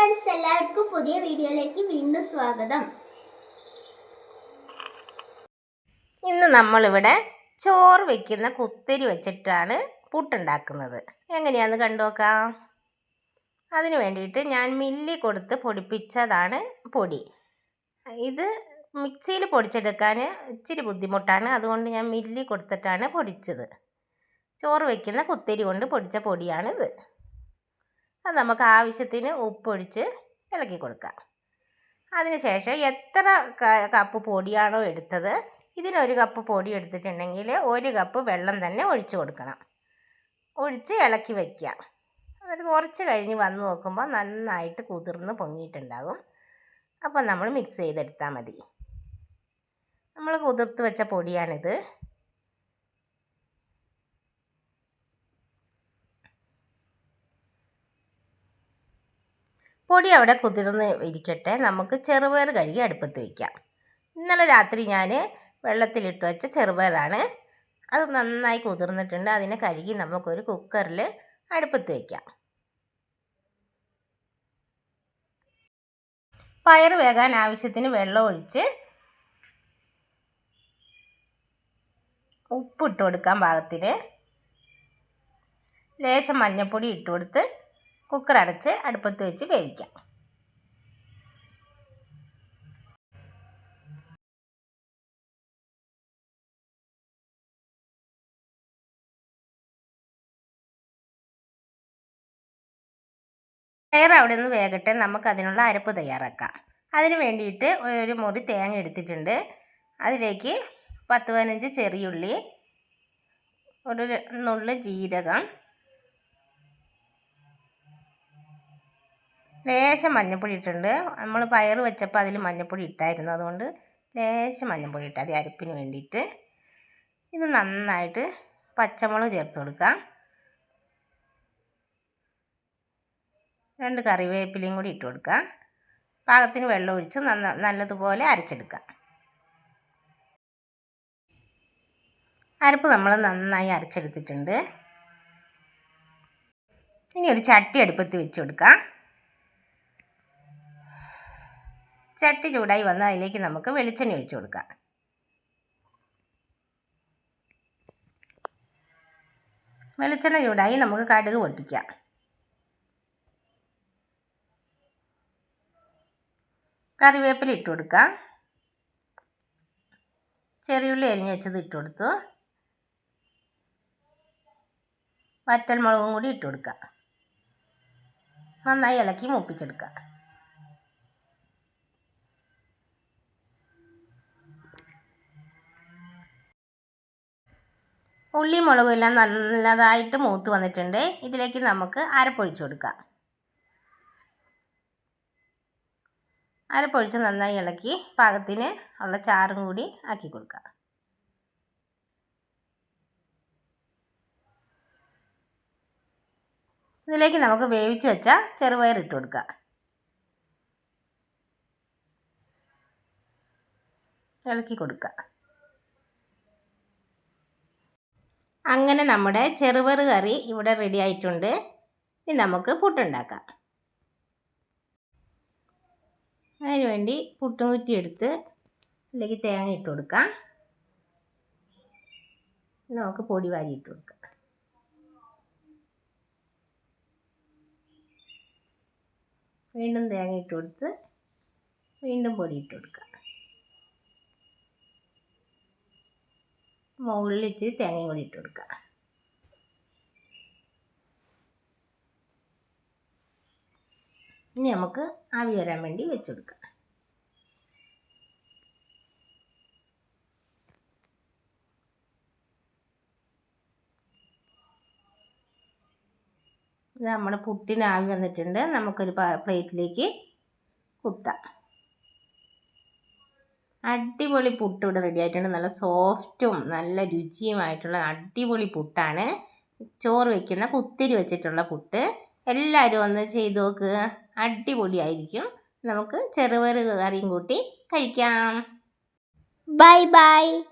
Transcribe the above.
Friends എല്ലാവർക്കും പുതിയ വീഡിയോയിലേക്ക് വീണ്ടും സ്വാഗതം. ഇന്ന് നമ്മളിവിടെ ചോറ് വെക്കുന്ന കുത്തിരി വെച്ചിട്ടാണ് പുട്ടുണ്ടാക്കുന്നത്. എങ്ങനെയാന്ന് കണ്ടു നോക്കാം. അതിന് വേണ്ടിയിട്ട് ഞാൻ മില്ലി കൊടുത്ത് പൊടിപ്പിച്ചതാണ് പൊടി. ഇത് മിക്സിയിൽ പൊടിച്ചെടുക്കാൻ ഇച്ചിരി ബുദ്ധിമുട്ടാണ്. അതുകൊണ്ട് ഞാൻ മില്ലി കൊടുത്തിട്ടാണ് പൊടിച്ചത്. ചോറ് വയ്ക്കുന്ന കുത്തിരി കൊണ്ട് പൊടിച്ച പൊടിയാണിത്. അത് നമുക്ക് ആവശ്യത്തിന് ഉപ്പൊഴിച്ച് ഇളക്കി കൊടുക്കാം. അതിനുശേഷം എത്ര കപ്പ് പൊടിയാണോ എടുത്തത്? ഇതിനൊരു കപ്പ് പൊടി എടുത്തിട്ടുണ്ടെങ്കിൽ ഒരു കപ്പ് വെള്ളം തന്നെ ഒഴിച്ചു കൊടുക്കണം. ഒഴിച്ച് ഇളക്കി വയ്ക്കുക എന്നിട്ട് കുറച്ച് കഴിഞ്ഞ് വന്ന് നോക്കുമ്പോൾ നന്നായിട്ട് കുതിർന്ന് പൊങ്ങിയിട്ടുണ്ടാകും. അപ്പോൾ നമ്മൾ മിക്സ് ചെയ്തെടുത്താൽ മതി. നമ്മൾ കുതിർത്ത് വെച്ച പൊടിയാണിത്. പൊടി അവിടെ കുതിർന്ന് ഇരിക്കട്ടെ. നമുക്ക് ചെറുപയർ കഴുകി അടുപ്പത്ത് വയ്ക്കാം ഇന്നലെ രാത്രി ഞാൻ വെള്ളത്തിലിട്ട് വെച്ച ചെറുപയറാണ്. അത് നന്നായി കുതിർന്നിട്ടുണ്ട്. അതിനെ കഴുകി നമുക്കൊരു കുക്കറിൽ അടുപ്പത്ത് വയ്ക്കാം പയർ വേകാൻ ആവശ്യത്തിന് വെള്ളം ഒഴിച്ച് ഉപ്പിട്ട് കൊടുക്കാൻ പാകത്തിന് ലേശം മഞ്ഞൾപ്പൊടി ഇട്ട് കൊടുത്ത് കുക്കർ അടച്ച് അടുപ്പത്ത് വെച്ച് വേവിക്കാം. പയർ അവിടെ നിന്ന് വേകട്ടെ നമുക്ക് അതിനുള്ള അരപ്പ് തയ്യാറാക്കാം. അതിന് വേണ്ടിയിട്ട് ഒരു മുറി തേങ്ങ എടുത്തിട്ടുണ്ട്. അതിലേക്ക് പത്ത് പതിനഞ്ച് ചെറിയുള്ളി ഒരു നുള്ളു ജീരകം ലേശം മഞ്ഞൾപ്പൊടി ഇട്ടിട്ടുണ്ട്. നമ്മൾ പയർ വെച്ചപ്പോൾ അതിൽ മഞ്ഞൾപ്പൊടി ഇട്ടായിരുന്നു. അതുകൊണ്ട് ലേശം മഞ്ഞൾപ്പൊടി ഇട്ട് അത് അരപ്പിന് വേണ്ടിയിട്ട് ഇത് നന്നായിട്ട് പച്ചമുളക് ചേർത്ത് കൊടുക്കാം. രണ്ട് കറിവേപ്പിലയും കൂടി ഇട്ട് കൊടുക്കാം. പാകത്തിന് വെള്ളം ഒഴിച്ച് നന്ന നല്ലതുപോലെ അരച്ചെടുക്കാം. അരപ്പ് നമ്മൾ നന്നായി അരച്ചെടുത്തിട്ടുണ്ട്. ഇനി ഒരു ചട്ടി അടുപ്പത്ത് വെച്ച് കൊടുക്കാം. ചട്ടി ചൂടായി വന്നാൽ അതിലേക്ക് നമുക്ക് വെളിച്ചെണ്ണ ഒഴിച്ചു കൊടുക്കാം. വെളിച്ചെണ്ണ ചൂടായി നമുക്ക് കടുക് പൊട്ടിക്കാം. കറിവേപ്പില ഇട്ട് കൊടുക്കാം. ചെറിയുള്ളി അരിഞ്ഞ് വെച്ചത് ഇട്ട് കൊടുത്തു. വറ്റൽ മുളകും കൂടി ഇട്ട് കൊടുക്കാം. നന്നായി ഇളക്കി മൂപ്പിച്ചെടുക്കാം. ഉള്ളി മുളകും എല്ലാം നല്ലതായിട്ട് മൂത്ത് വന്നിട്ടുണ്ട്. ഇതിലേക്ക് നമുക്ക് അരപ്പൊഴിച്ച് കൊടുക്കാം. അരപ്പൊഴിച്ച് നന്നായി ഇളക്കി പാകത്തിന് ഉള്ള ചാറും കൂടി ആക്കി കൊടുക്കുക ഇതിലേക്ക് നമുക്ക് വേവിച്ച് വെച്ച ചെറുപയർ ഇട്ട് കൊടുക്കുക ഇളക്കി കൊടുക്കുക അങ്ങനെ നമ്മുടെ ചെറുപയർ കറി ഇവിടെ റെഡി ആയിട്ടുണ്ട്. ഇനി നമുക്ക് പുട്ടുണ്ടാക്കാം. അതിന് വേണ്ടി പുട്ടും കുറ്റി എടുത്ത് അല്ലെങ്കിൽ തേങ്ങ ഇട്ട് കൊടുക്കാം. നമുക്ക് പൊടി വാരി ഇട്ട് കൊടുക്കാം. വീണ്ടും തേങ്ങ ഇട്ട് കൊടുത്ത് വീണ്ടും പൊടി ഇട്ട് കൊടുക്കാം. മുകളിൽ ഇച്ചിരി തേങ്ങയും കൂടി ഇട്ട് കൊടുക്കുക. ഇനി നമുക്ക് ആവി വരാൻ വേണ്ടി വെച്ച് കൊടുക്കാം നമ്മുടെ പുട്ടിന് ആവി വന്നിട്ടുണ്ട്. നമുക്കൊരു പ്ലേറ്റിലേക്ക് കുത്താം. അടിപൊളി പുട്ട് ഇവിടെ റെഡി ആയിട്ടുണ്ട്. നല്ല സോഫ്റ്റും നല്ല രുചിയുമായിട്ടുള്ള അടിപൊളി പുട്ടാണ്. ചോറ് വയ്ക്കുന്ന കുത്തിരി വെച്ചിട്ടുള്ള പുട്ട്. എല്ലാവരും ഒന്ന് ചെയ്ത് നോക്ക്. അടിപൊളിയായിരിക്കും. നമുക്ക് ചെറുപയർ കറിയും കൂട്ടി കഴിക്കാം. Bye bye